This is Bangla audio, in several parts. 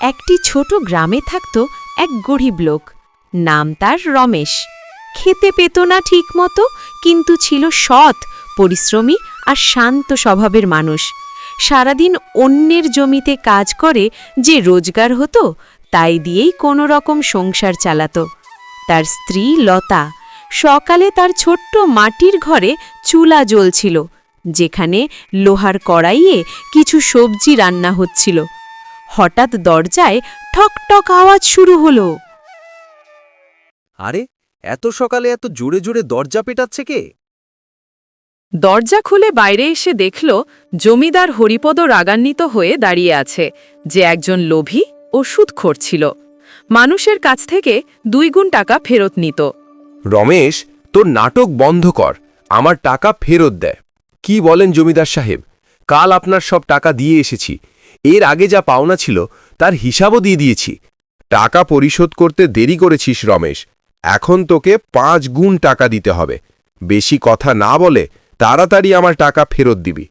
একটি ছোট গ্রামে থাকত এক গরিব লোক। নাম তার রমেশ। খেতে পেত না ঠিক মতো কিন্তু ছিল সৎ, পরিশ্রমী আর শান্ত স্বভাবের মানুষ। সারাদিন অন্যের জমিতে কাজ করে যে রোজগার হতো, তাই দিয়েই কোনো রকম সংসার চালাত। তার স্ত্রী লতা। সকালে তার ছোট্ট মাটির ঘরে চুলা জ্বলছিল, যেখানে লোহার কড়াইয়ে কিছু সবজি রান্না হচ্ছিল। হঠাৎ দরজায় ঠক ঠক আওয়াজ শুরু হলো। আরে এত সকালে এত জোরে জোরে দরজা পেটাচ্ছে কে? দরজা খুলে বাইরে এসে দেখল জমিদার হরিপদ রাগান্বিত হয়ে দাঁড়িয়ে আছে যে একজন লোভী ও সুদখোর ছিল। মানুষের কাছ থেকে দুই গুণ টাকা ফেরত নিত। রমেশ তোর নাটক বন্ধ কর আমার টাকা ফেরত দেয় কি বলেন জমিদার সাহেব? কাল আপনার সব টাকা দিয়ে এসেছি এর আগে যা পাওনা ছিল, তার হিসাবও দিয়ে দিয়েছি। টাকা পরিশোধ করতে দেরি করেছিস, রমেশ। এখন তোকে পাঁচ গুণ টাকা দিতে হবে। বেশি কথা না বলে তাড়াতাড়ি আমার টাকা ফেরত দিবি।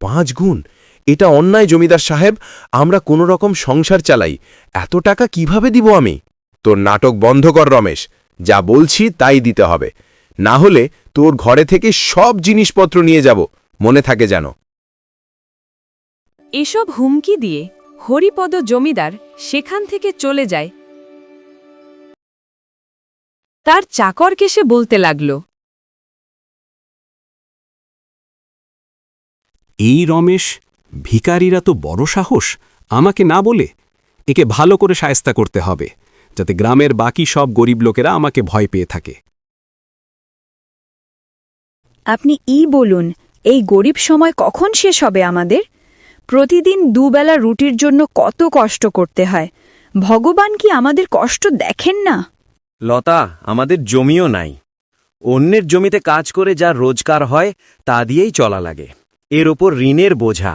পাঁচ গুণ? এটা অন্যায়, জমিদার সাহেব। আমরা কোনো রকম সংসার চালাই। এত টাকা কীভাবে দিব আমি? তোর নাটক বন্ধ কর, রমেশ। যা বলছি তাই দিতে হবে। না হলে তোর ঘরে থেকে সব জিনিসপত্র নিয়ে যাব। মনে থাকে যেন। এসব হুমকি দিয়ে হরিপদ জমিদার সেখান থেকে চলে যায়। তার চাকরকে সে বলতে লাগল এই রমেশ ভিকারিরা তো বড় সাহস আমাকে না বলে একে ভালো করে সায়স্তা করতে হবে যাতে গ্রামের বাকি সব গরিব লোকেরা আমাকে ভয় পেয়ে থাকে। আপনি ই বলুন এই গরিব সময় কখন শেষ হবে আমাদের? প্রতিদিন দুবেলা রুটির জন্য কত কষ্ট করতে হয়। ভগবান কি আমাদের কষ্ট দেখেন না? লতা আমাদের জমিও নাই। অন্যের জমিতে কাজ করে যা রোজগার হয় তা দিয়েই চলা লাগে। এর ওপর ঋণের বোঝা।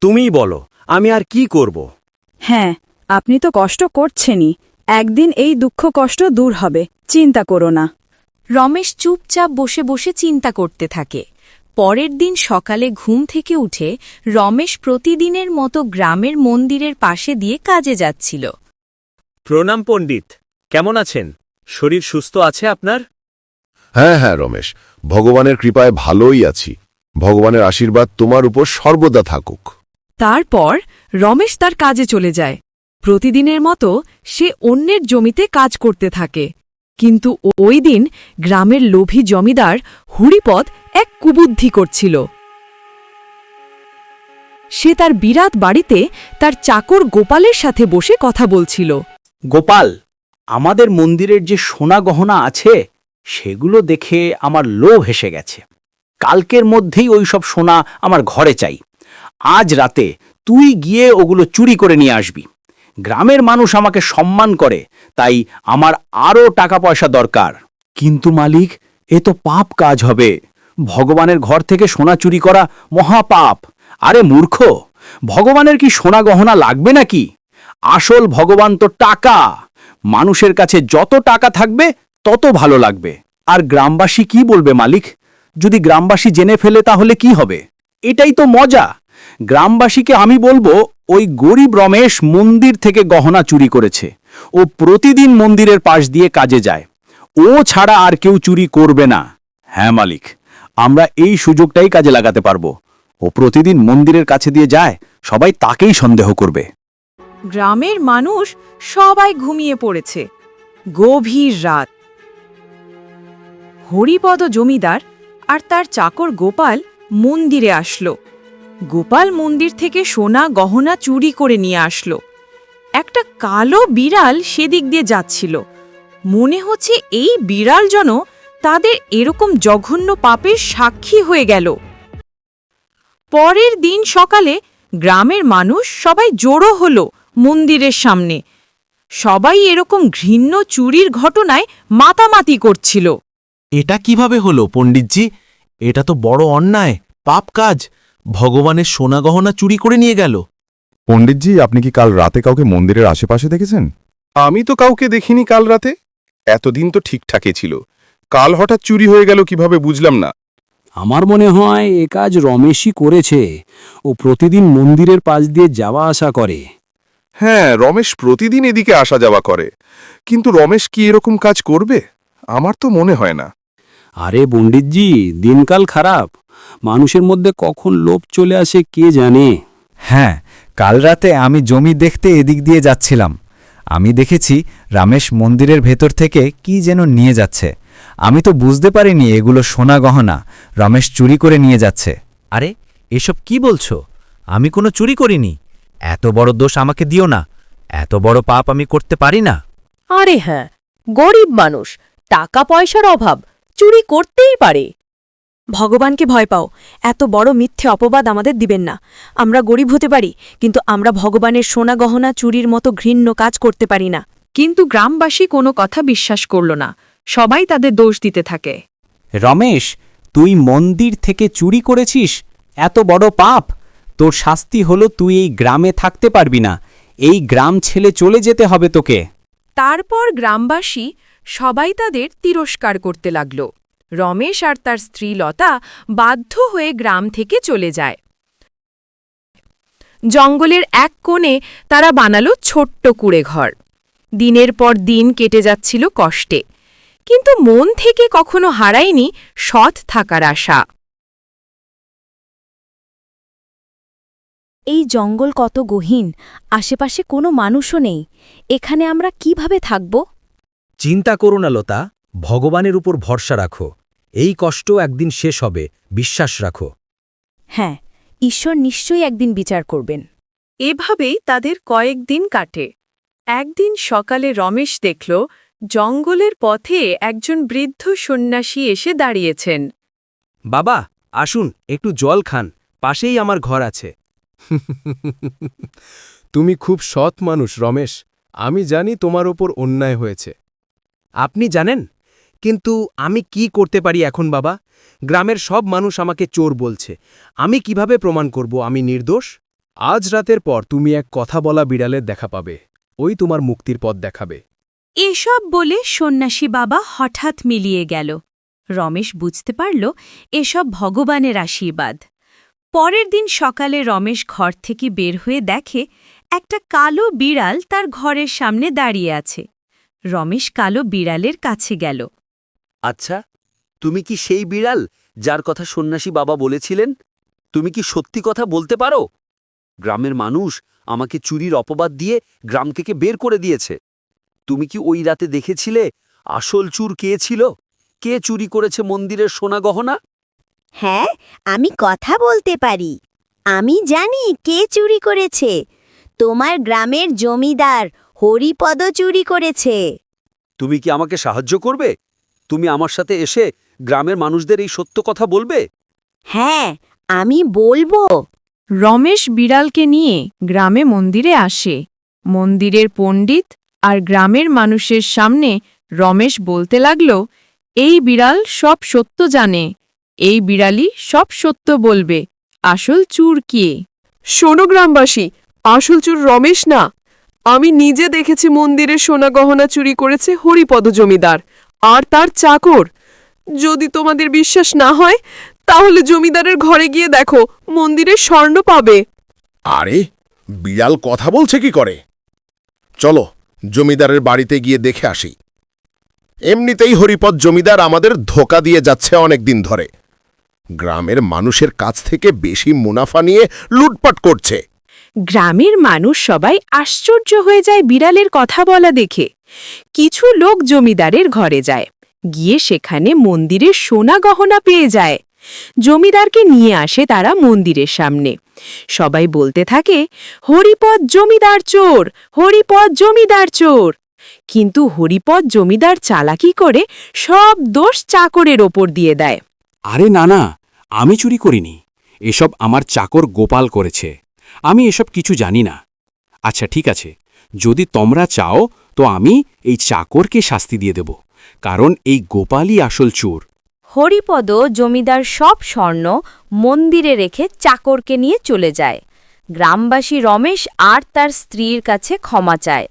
তুমিই বলো আমি আর কি করব? হ্যাঁ আপনি তো কষ্ট করছেনই। একদিন এই দুঃখ কষ্ট দূর হবে চিন্তা করো না। রমেশ চুপচাপ বসে বসে চিন্তা করতে থাকে। পরের দিন সকালে ঘুম থেকে উঠে রমেশ প্রতিদিনের মতো গ্রামের মন্দিরের পাশে দিয়ে কাজে যাচ্ছিল। প্রণাম পণ্ডিত কেমন আছেন? শরীর সুস্থ আছে আপনার? হ্যাঁ হ্যাঁ রমেশ ভগবানের কৃপায় ভালোই আছি। ভগবানের আশীর্বাদ তোমার উপর সর্বদা থাকুক। তারপর রমেশ তার কাজে চলে যায়। প্রতিদিনের মতো সে অন্যের জমিতে কাজ করতে থাকে। কিন্তু ওই দিন গ্রামের লোভী জমিদার হুড়িপদ এক কুবুদ্ধি করছিল। সে তার বিরাট বাড়িতে তার চাকর গোপালের সাথে বসে কথা বলছিল। গোপাল, আমাদের মন্দিরের যে সোনা গহনা আছে, সেগুলো দেখে আমার লোভ হেসে গেছে। কালকের মধ্যেই ওই সব সোনা আমার ঘরে চাই। আজ রাতে তুই গিয়ে ওগুলো চুরি করে নিয়ে আসবি। গ্রামের মানুষ আমাকে সম্মান করে, তাই আমার আরও টাকা পয়সা দরকার। কিন্তু মালিক, এ তো পাপ কাজ হবে। ভগবানের ঘর থেকে সোনা চুরি করা মহাপাপ। আরে মূর্খ, ভগবানের কি সোনা গহনা লাগবে নাকি? আসল ভগবান তো টাকা। মানুষের কাছে যত টাকা থাকবে, তত ভালো লাগবে। আর গ্রামবাসী কি বলবে মালিক? যদি গ্রামবাসী জেনে ফেলে তাহলে কি হবে? এটাই তো মজা। গ্রামবাসীকে আমি বলব, ওই গরিব রমেশ মন্দির থেকে গহনা চুরি করেছে। ও প্রতিদিন মন্দিরের পাশ দিয়ে কাজে যায়। ও ছাড়া আর কেউ চুরি করবে না। হ্যাঁ মালিক, আমরা এই সুযোগটাই কাজে লাগাতে পারব। ও প্রতিদিন মন্দিরের কাছে দিয়ে যায়, সবাই তাকেই সন্দেহ করবে। গ্রামের মানুষ সবাই ঘুমিয়ে পড়েছে। গভীর রাত। হরিপদ জমিদার আর তার চাকর গোপাল মন্দিরে আসলো। গোপাল মন্দির থেকে সোনা গহনা চুরি করে নিয়ে আসলো। একটা কালো বিড়াল সেদিক দিয়ে যাচ্ছিল। মনে হচ্ছে এই বিড়াল যেন তাদের এরকম জঘন্য পাপের সাক্ষী হয়ে গেল। পরের দিন সকালে গ্রামের মানুষ সবাই জড়ো হলো মন্দিরের সামনে। সবাই এরকম ঘৃণ্য চুরির ঘটনায় মাতামাতি করছিল। এটা কীভাবে হলো পণ্ডিতজি? এটা তো বড় অন্যায়, পাপ কাজ। ভগবানের সোনা গহনা চুরি করে নিয়ে গেল। পণ্ডিতজি আপনি কি কাল রাতে কাউকে মন্দিরের আশেপাশে দেখেছেন? আমি তো কাউকে দেখিনি কাল রাতে। এতদিন তো ঠিকঠাকই ছিল। কাল হঠাৎ চুরি হয়ে গেল কীভাবে বুঝলাম না। আমার মনে হয় এ কাজ রমেশই করেছে ও প্রতিদিন মন্দিরের পাশ দিয়ে যাওয়া আসা করে। হ্যাঁ রমেশ প্রতিদিন এদিকে আসা যাওয়া করে। কিন্তু রমেশ কি এরকম কাজ করবে? আমার তো মনে হয় না। আরে পণ্ডিতজি দিনকাল খারাপ। মানুষের মধ্যে কখন লোভ চলে আসে কে জানে? হ্যাঁ কাল রাতে আমি জমি দেখতে এদিক দিয়ে যাচ্ছিলাম। আমি দেখেছি রামেশ মন্দিরের ভেতর থেকে কি যেন নিয়ে যাচ্ছে। আমি তো বুঝতে পারিনি এগুলো সোনা গহনা রমেশ চুরি করে নিয়ে যাচ্ছে। আরে এসব কি বলছো? আমি কোনো চুরি করিনি। এত বড় দোষ আমাকে দিও না। এত বড় পাপ আমি করতে পারি না। আরে হ্যাঁ গরিব মানুষ টাকা পয়সার অভাব চুরি করতেই পারে। ভগবানকে ভয় পাও। এত বড় মিথ্যে অপবাদ আমাদের দিবেন না। আমরা গরিব হতে পারি কিন্তু আমরা ভগবানের সোনা গহনা চুরির মতো ঘৃণ্য কাজ করতে পারি না। কিন্তু গ্রামবাসী কোনো কথা বিশ্বাস করল না। সবাই তাদের দোষ দিতে থাকে। রমেশ তুই মন্দির থেকে চুরি করেছিস? এত বড় পাপ। তোর শাস্তি হলো তুই এই গ্রামে থাকতে পারবি না। এই গ্রাম ছেলে চলে যেতে হবে তোকে। তারপর গ্রামবাসী সবাই তাদের তিরস্কার করতে লাগল। রমেশ আর তার স্ত্রী লতা বাধ্য হয়ে গ্রাম থেকে চলে যায়। জঙ্গলের এক কোণে তারা বানালো ছোট্ট কুড়ে ঘর। দিনের পর দিন কেটে যাচ্ছিল কষ্টে। কিন্তু মন থেকে কখনো হারায়নি সৎ থাকার আশা। এই জঙ্গল কত গহীন আশেপাশে কোনো মানুষও নেই। এখানে আমরা কীভাবে থাকব? চিন্তা করো না লতা। ভগবানের উপর ভরসা রাখো। এই কষ্ট একদিন শেষ হবে বিশ্বাস রাখো। হ্যাঁ ঈশ্বর নিশ্চয়ই একদিন বিচার করবেন। এভাবেই তাদের কয়েকদিন কাটে। একদিন সকালে রমেশ দেখল জঙ্গলের পথে একজন বৃদ্ধ সন্ন্যাসী এসে দাঁড়িয়েছেন। বাবা আসুন একটু জল খান পাশেই আমার ঘর আছে। তুমি খুব সৎ মানুষ রমেশ। আমি জানি তোমার ওপর অন্যায় হয়েছে। আপনি জানেন কিন্তু আমি কি করতে পারি এখন, বাবা? গ্রামের সব মানুষ আমাকে চোর বলছে। আমি কীভাবে প্রমাণ করব আমি নির্দোষ? আজ রাতের পর তুমি এক কথা বলা বিড়ালের দেখা পাবে। ওই তোমার মুক্তির পথ দেখাবে। এসব বলে সন্ন্যাসী বাবা হঠাৎ মিলিয়ে গেল। রমেশ বুঝতে পারল, এসব ভগবানের আশীর্বাদ। পরের দিন সকালে রমেশ ঘর থেকে বের হয়ে দেখে একটা কালো বিড়াল তার ঘরের সামনে দাঁড়িয়ে আছে। রমেশ কালো বিড়ালের কাছে গেল। আচ্ছা তুমি কি সেই বিড়াল যার কথা সন্ন্যাসী বাবা বলেছিলেন? তুমি কি সত্যি কথা বলতে পারো? গ্রামের মানুষ আমাকে চুরির অপবাদ দিয়ে গ্রাম থেকে বের করে দিয়েছে। তুমি কি ওই রাতে দেখেছিলে আসল চুর কে ছিল? কে চুরি করেছে মন্দিরের সোনা গহনা? হ্যাঁ আমি কথা বলতে পারি। আমি জানি কে চুরি করেছে। তোমার গ্রামের জমিদার হরিপদ চুরি করেছে। তুমি কি আমাকে সাহায্য করবে? তুমি আমার সাথে এসে গ্রামের মানুষদের এই সত্য কথা বলবে? হ্যাঁ আমি বলব। রমেশ বিড়ালকে নিয়ে গ্রামে মন্দিরে আসে। মন্দিরের পণ্ডিত আর গ্রামের মানুষের সামনে রমেশ বলতে লাগল এই বিড়াল সব সত্য জানে। এই বিড়ালই সব সত্য বলবে। আসল চুর কে? শোনো গ্রামবাসী আসল চুর রমেশ না। আমি নিজে দেখেছি মন্দিরের সোনা গহনা চুরি করেছে হরিপদ জমিদার। আর তার চাকর। যদি তোমাদের বিশ্বাস না হয়, তাহলে জমিদারের ঘরে গিয়ে দেখো, মন্দিরে স্বর্ণ পাবে। আরে, বিড়াল কথা বলছে কি করে? চলো, জমিদারের বাড়িতে গিয়ে দেখে আসি। এমনিতেই হরিপদ জমিদার আমাদের ধোকা দিয়ে যাচ্ছে অনেক দিন ধরে। গ্রামের মানুষের কাছ থেকে বেশি মুনাফা নিয়ে লুটপাট করছে। গ্রামের মানুষ সবাই আশ্চর্য হয়ে যায় বিড়ালের কথা বলা দেখে। কিছু লোক জমিদারের ঘরে যায়। গিয়ে সেখানে মন্দিরের সোনা গহনা পেয়ে যায়। জমিদারকে নিয়ে আসে তারা মন্দিরের সামনে। সবাই বলতে থাকে, হরিপদ জমিদার চোর! হরিপদ জমিদার চোর! কিন্তু হরিপদ জমিদার চালাকি করে সব দোষ চাকরের ওপর দিয়ে দেয়। আরে না না, আমি চুরি করিনি। এসব আমার চাকর গোপাল করেছে। আমি এসব কিছু জানি না। আচ্ছা ঠিক আছে। যদি তোমরা চাও, তো আমি এই চাকরকে শাস্তি দিয়ে দেব, কারণ এই গোপালই আসল চোর। হরিপদ জমিদার সব স্বর্ণ মন্দিরে রেখে চাকরকে নিয়ে চলে যায়। গ্রামবাসী রমেশ আর তার স্ত্রীর কাছে ক্ষমা চায়।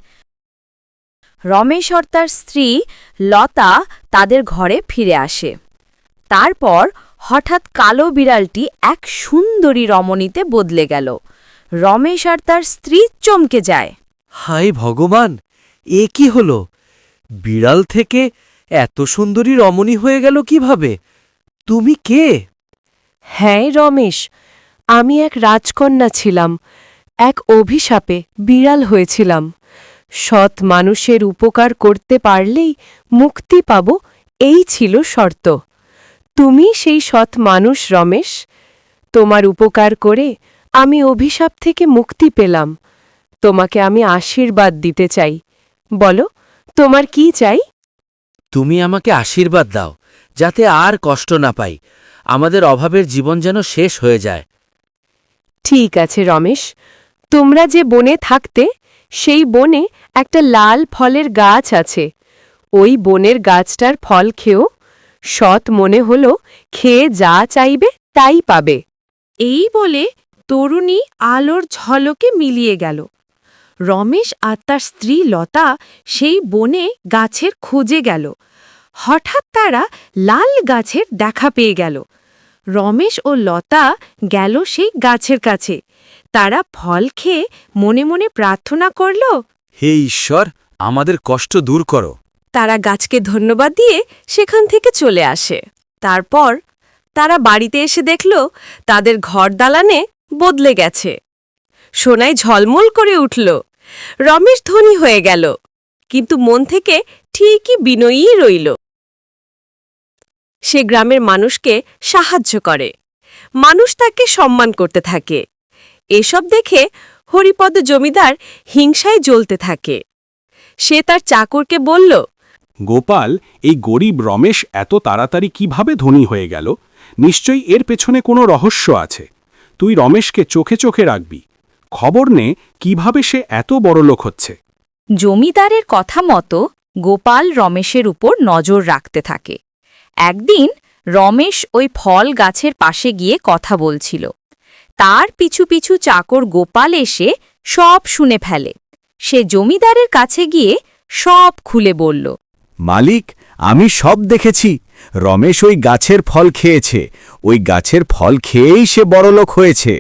রমেশ আর তার স্ত্রী লতা তাদের ঘরে ফিরে আসে। তারপর হঠাৎ কালো বিড়ালটি এক সুন্দরী রমণীতে বদলে গেল। রমেশ আর তার স্ত্রী চমকে যায়। হায় ভগবান এ কি হল? বিড়াল থেকে এত সুন্দরী রমণী হয়ে গেল কীভাবে? তুমি কে? হ্যাঁ রমেশ আমি এক রাজকন্যা ছিলাম এক অভিশাপে বিড়াল হয়েছিলাম। সৎ মানুষের উপকার করতে পারলেই মুক্তি পাব এই ছিল শর্ত। তুমি সেই সৎ মানুষ রমেশ তোমার উপকার করে আমি অভিশাপ থেকে মুক্তি পেলাম। তোমাকে আমি আশীর্বাদ দিতে চাই। বলো তোমার কি চাই? তুমি আমাকে আশীর্বাদ দাও যাতে আর কষ্ট না পাই। আমাদের অভাবের জীবন যেন শেষ হয়ে যায়। ঠিক আছে রমেশ। তোমরা যে বনে থাকতে সেই বনে একটা লাল ফলের গাছ আছে। ওই বনের গাছটার ফল খেয়েও সৎ মনে হলো খেয়ে যা চাইবে তাই পাবে। এই বলে তরুণী আলোর ঝলকে মিলিয়ে গেল। রমেশ আর তার স্ত্রী লতা সেই বনে গাছের খোঁজে গেল। হঠাৎ তারা লাল গাছের দেখা পেয়ে গেল। রমেশ ও লতা গেল সেই গাছের কাছে। তারা ফল খেয়ে মনে মনে প্রার্থনা করল হে ঈশ্বর আমাদের কষ্ট দূর করো। তারা গাছকে ধন্যবাদ দিয়ে সেখান থেকে চলে আসে। তারপর তারা বাড়িতে এসে দেখল তাদের ঘর দালানে বদলে গেছে। সোনায় ঝলমল করে উঠল। রমেশ ধনী হয়ে গেল, কিন্তু মন থেকে ঠিকই বিনয়ী রইল। সে গ্রামের মানুষকে সাহায্য করে। মানুষ তাকে সম্মান করতে থাকে। এসব দেখে হরিপদ জমিদার হিংসায় জ্বলতে থাকে। সে তার চাকরকে বলল, গোপাল, এই গরিব রমেশ এত তাড়াতাড়ি কীভাবে ধনী হয়ে গেল? নিশ্চয়ই এর পেছনে কোনো রহস্য আছে। তুই রমেশকে চোখে চোখে রাখবি। খবর নে কীভাবে সে এত বড় লোক হচ্ছে। জমিদারের কথা মতো গোপাল রমেশের উপর নজর রাখতে থাকে। একদিন রমেশ ওই ফল গাছের পাশে গিয়ে কথা বলছিল। তার পিছু পিছু চাকর গোপাল এসে সব শুনে ফেলে। সে জমিদারের কাছে গিয়ে সব খুলে বলল মালিক আমি সব দেখেছি। রমেশ ওই গাছের ফল খেয়েছে। ওই গাছের ফল খেয়েই সে বড়লোক হয়েছে।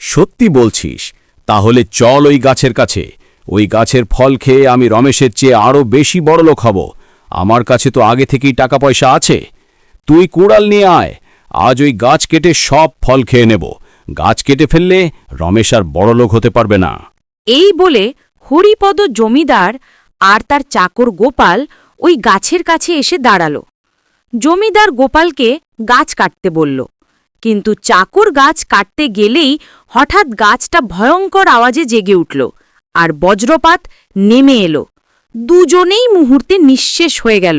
সত্যি বলছিস, তাহলে চল ওই গাছের কাছে। ওই গাছের ফল খেয়ে আমি রমেশের চেয়ে আরও বেশি বড়লোক হব। আমার কাছে তো আগে থেকেই টাকা পয়সা আছে। তুই কুড়াল নিয়ে আয়। আজ ওই গাছ কেটে সব ফল খেয়ে নেব। গাছ কেটে ফেললে রমেশ আর বড়লোক হতে পারবে না। এই বলে হরিপদ জমিদার আর তার চাকর গোপাল ওই গাছের কাছে এসে দাঁড়াল। জমিদার গোপালকে গাছ কাটতে বলল। কিন্তু চাকর গাছ কাটতে গেলেই হঠাৎ গাছটা ভয়ঙ্কর আওয়াজে জেগে উঠল আর বজ্রপাত নেমে এলো। দুজনেই মুহূর্তে নিঃশেষ হয়ে গেল।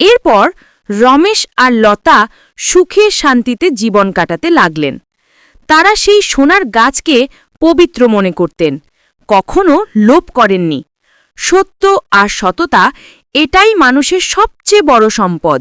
এরপর রমেশ আর লতা সুখে শান্তিতে জীবন কাটাতে লাগলেন। তারা সেই সোনার গাছকে পবিত্র মনে করতেন, কখনো লোভ করেননি। সত্য আর সততা এটাই মানুষের সবচেয়ে বড় সম্পদ।